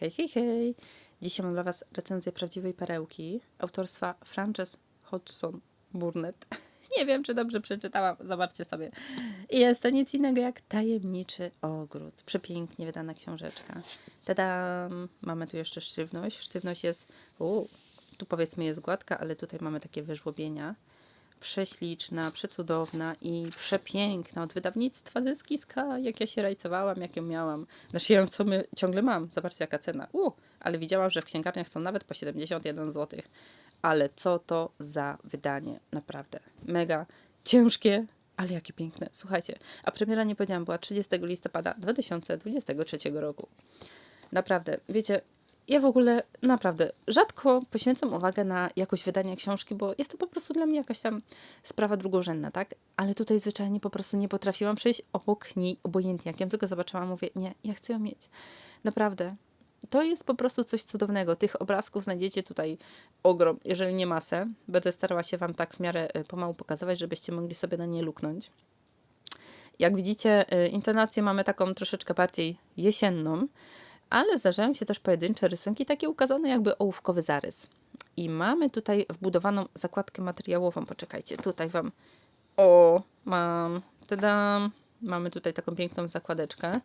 Hej, hej, hej! Dzisiaj mam dla Was recenzję prawdziwej perełki autorstwa Frances Hodgson Burnett. Nie wiem, czy dobrze przeczytałam, zobaczcie sobie. I jest to nic innego jak Tajemniczy Ogród. Przepięknie wydana książeczka. Tadam! Mamy tu jeszcze sztywność. Sztywność jest, uu, tu powiedzmy jest gładka, ale tutaj mamy takie wyżłobienia. Prześliczna, przecudowna i przepiękna od wydawnictwa Zyskiska. Jak ja się rajcowałam, jak ją miałam. Znaczy ja ją w sumie ciągle mam. Zobaczcie jaka cena. U, ale widziałam, że w księgarniach są nawet po 71 zł. Ale co to za wydanie, naprawdę. Mega ciężkie, ale jakie piękne. Słuchajcie, a premiera nie powiedziałam, była 30 listopada 2023 roku. Naprawdę, wiecie, ja w ogóle naprawdę rzadko poświęcam uwagę na jakość wydania książki, bo jest to po prostu dla mnie jakaś tam sprawa drugorzędna, tak? Ale tutaj zwyczajnie po prostu nie potrafiłam przejść obok niej obojętnie. Jak ją tylko zobaczyłam, mówię, nie, ja chcę ją mieć. Naprawdę. To jest po prostu coś cudownego. Tych obrazków znajdziecie tutaj ogrom, jeżeli nie masę. Będę starała się Wam tak w miarę y, pomału pokazywać, żebyście mogli sobie na nie luknąć. Jak widzicie, y, intonację mamy taką troszeczkę bardziej jesienną, ale zdarzają się też pojedyncze rysunki, takie ukazane jakby ołówkowy zarys. I mamy tutaj wbudowaną zakładkę materiałową. Poczekajcie, tutaj Wam. O, mam. Tadam. Mamy tutaj taką piękną zakładeczkę,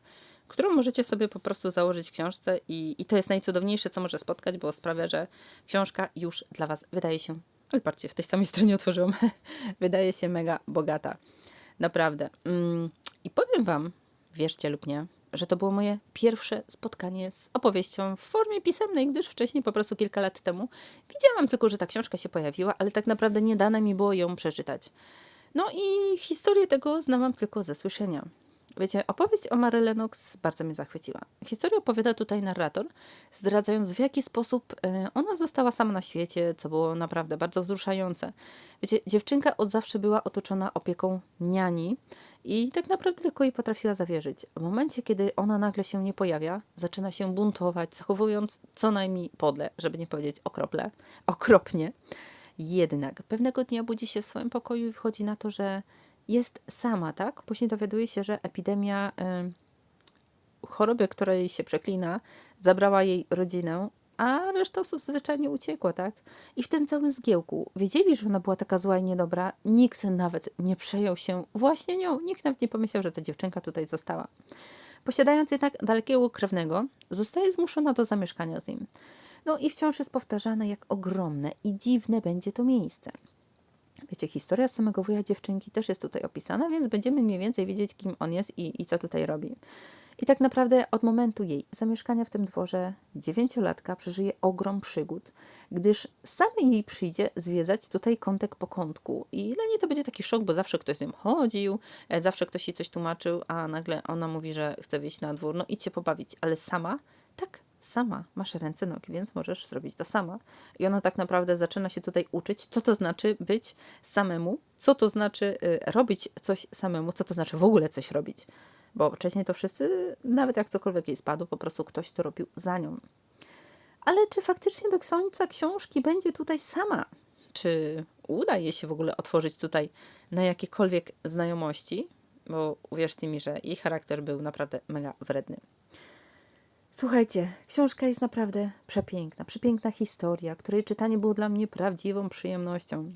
którą możecie sobie po prostu założyć w książce, i, i to jest najcudowniejsze, co może spotkać, bo sprawia, że książka już dla Was wydaje się. Ale patrzcie, w tej samej stronie otworzyłam. wydaje się mega bogata. Naprawdę. Mm, I powiem Wam, wierzcie lub nie, że to było moje pierwsze spotkanie z opowieścią w formie pisemnej, gdyż wcześniej, po prostu kilka lat temu, widziałam tylko, że ta książka się pojawiła, ale tak naprawdę nie dane mi było ją przeczytać. No i historię tego znałam tylko ze słyszenia. Wiecie, opowieść o Mary Lennox bardzo mnie zachwyciła. Historię opowiada tutaj narrator, zdradzając w jaki sposób e, ona została sama na świecie, co było naprawdę bardzo wzruszające. Wiecie, dziewczynka od zawsze była otoczona opieką niani i tak naprawdę tylko jej potrafiła zawierzyć. W momencie, kiedy ona nagle się nie pojawia, zaczyna się buntować, zachowując co najmniej podle, żeby nie powiedzieć okrople, okropnie. Jednak pewnego dnia budzi się w swoim pokoju i wychodzi na to, że jest sama, tak? Później dowiaduje się, że epidemia y, choroby, której się przeklina, zabrała jej rodzinę, a reszta osób zwyczajnie uciekła, tak? I w tym całym zgiełku wiedzieli, że ona była taka zła i niedobra, nikt nawet nie przejął się właśnie nią, nikt nawet nie pomyślał, że ta dziewczynka tutaj została. Posiadając jednak dalekiego krewnego, zostaje zmuszona do zamieszkania z nim. No i wciąż jest powtarzane, jak ogromne i dziwne będzie to miejsce. Wiecie, historia samego wuja dziewczynki też jest tutaj opisana, więc będziemy mniej więcej wiedzieć, kim on jest i, i co tutaj robi. I tak naprawdę od momentu jej zamieszkania w tym dworze dziewięciolatka przeżyje ogrom przygód, gdyż samej jej przyjdzie zwiedzać tutaj kątek po kątku. I dla niej to będzie taki szok, bo zawsze ktoś z nią chodził, e, zawsze ktoś jej coś tłumaczył, a nagle ona mówi, że chce wyjść na dwór, no idź się pobawić, ale sama, tak, sama, masz ręce, nogi, więc możesz zrobić to sama. I ona tak naprawdę zaczyna się tutaj uczyć, co to znaczy być samemu, co to znaczy y, robić coś samemu, co to znaczy w ogóle coś robić. Bo wcześniej to wszyscy, nawet jak cokolwiek jej spadło, po prostu ktoś to robił za nią. Ale czy faktycznie do końca książki będzie tutaj sama? Czy uda jej się w ogóle otworzyć tutaj na jakiekolwiek znajomości? Bo uwierzcie mi, że jej charakter był naprawdę mega wredny. Słuchajcie, książka jest naprawdę przepiękna. Przepiękna historia, której czytanie było dla mnie prawdziwą przyjemnością.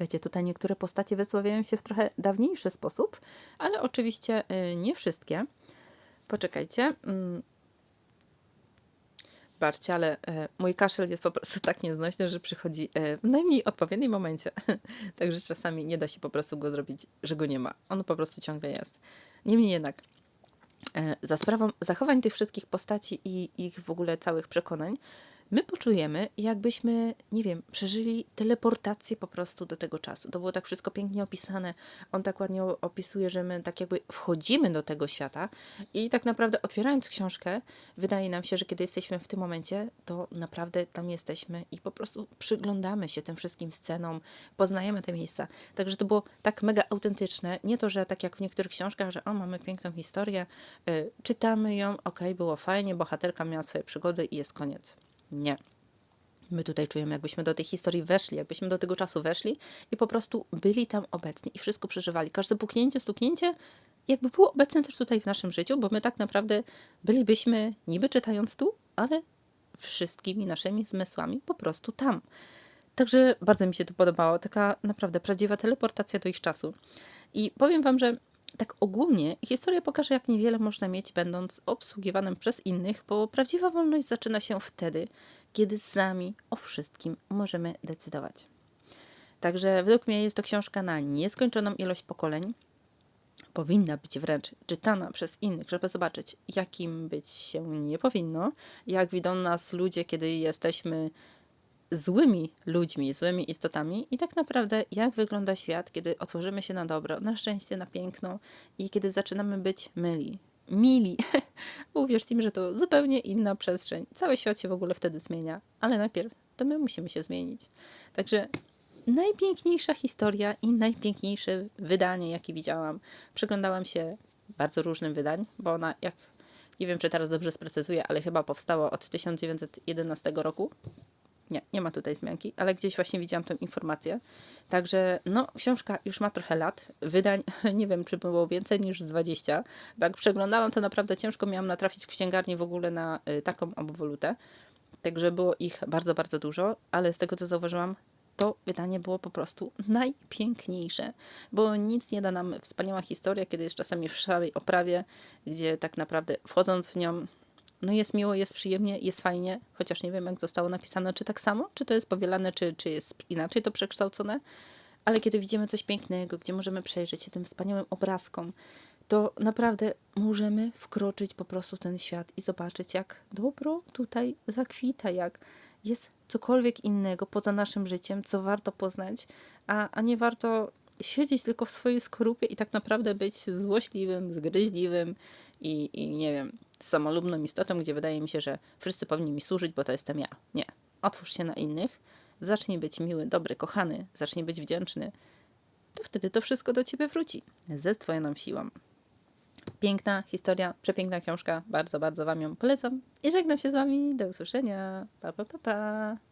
Wiecie, tutaj niektóre postacie wysławiają się w trochę dawniejszy sposób, ale oczywiście y, nie wszystkie. Poczekajcie. mm. Baczcie, ale e, mój kaszel jest po prostu tak nieznośny, że przychodzi e, w najmniej odpowiednim momencie. Także czasami nie da się po prostu go zrobić, że go nie ma. On po prostu ciągle jest. Niemniej jednak, za sprawą zachowań tych wszystkich postaci i ich w ogóle całych przekonań, my poczujemy, jakbyśmy, nie wiem, przeżyli teleportację po prostu do tego czasu. To było tak wszystko pięknie opisane. On tak ładnie opisuje, że my tak jakby wchodzimy do tego świata i tak naprawdę otwierając książkę, wydaje nam się, że kiedy jesteśmy w tym momencie, to naprawdę tam jesteśmy i po prostu przyglądamy się tym wszystkim scenom, poznajemy te miejsca. Także to było tak mega autentyczne. Nie to, że tak jak w niektórych książkach, że o, mamy piękną historię, y, czytamy ją, okej, było fajnie, bohaterka miała swoje przygody i jest koniec. Nie. My tutaj czujemy, jakbyśmy do tej historii weszli, jakbyśmy do tego czasu weszli i po prostu byli tam obecni i wszystko przeżywali. Każde puknięcie, stuknięcie jakby było obecne też tutaj w naszym życiu, bo my tak naprawdę bylibyśmy niby czytając tu, ale wszystkimi naszymi zmysłami po prostu tam. Także bardzo mi się to podobało. Taka naprawdę prawdziwa teleportacja do ich czasu. I powiem Wam, że tak ogólnie historia pokaże, jak niewiele można mieć, będąc obsługiwanym przez innych, bo prawdziwa wolność zaczyna się wtedy, kiedy sami o wszystkim możemy decydować. Także według mnie jest to książka na nieskończoną ilość pokoleń. Powinna być wręcz czytana przez innych, żeby zobaczyć, jakim być się nie powinno, jak widzą nas ludzie, kiedy jesteśmy złymi ludźmi, złymi istotami i tak naprawdę jak wygląda świat, kiedy otworzymy się na dobro, na szczęście, na piękno i kiedy zaczynamy być myli. Mili. Uwierzcie mi, że to zupełnie inna przestrzeń. Cały świat się w ogóle wtedy zmienia, ale najpierw to my musimy się zmienić. Także najpiękniejsza historia i najpiękniejsze wydanie, jakie widziałam. Przyglądałam się bardzo różnym wydań, bo ona, jak nie wiem, czy teraz dobrze sprecyzuję, ale chyba powstała od 1911 roku. Nie, nie ma tutaj zmianki, ale gdzieś właśnie widziałam tę informację. Także, no, książka już ma trochę lat. Wydań, nie wiem, czy było więcej niż z 20, bo jak przeglądałam, to naprawdę ciężko miałam natrafić w księgarni w ogóle na y, taką obwolutę. Także było ich bardzo, bardzo dużo, ale z tego co zauważyłam, to wydanie było po prostu najpiękniejsze, bo nic nie da nam wspaniała historia, kiedy jest czasami w szarej oprawie, gdzie tak naprawdę wchodząc w nią, no jest miło, jest przyjemnie, jest fajnie, chociaż nie wiem jak zostało napisane, czy tak samo, czy to jest powielane, czy, czy jest inaczej to przekształcone, ale kiedy widzimy coś pięknego, gdzie możemy przejrzeć się tym wspaniałym obrazkom, to naprawdę możemy wkroczyć po prostu w ten świat i zobaczyć, jak dobro tutaj zakwita, jak jest cokolwiek innego poza naszym życiem, co warto poznać, a, a nie warto siedzieć tylko w swojej skorupie i tak naprawdę być złośliwym, zgryźliwym i, i nie wiem, samolubną istotą, gdzie wydaje mi się, że wszyscy powinni mi służyć, bo to jestem ja. Nie. Otwórz się na innych, zacznij być miły, dobry, kochany, zacznij być wdzięczny. To wtedy to wszystko do ciebie wróci ze zdwojoną siłą. Piękna historia, przepiękna książka. Bardzo, bardzo Wam ją polecam. I żegnam się z Wami. Do usłyszenia. Pa, pa, pa, pa.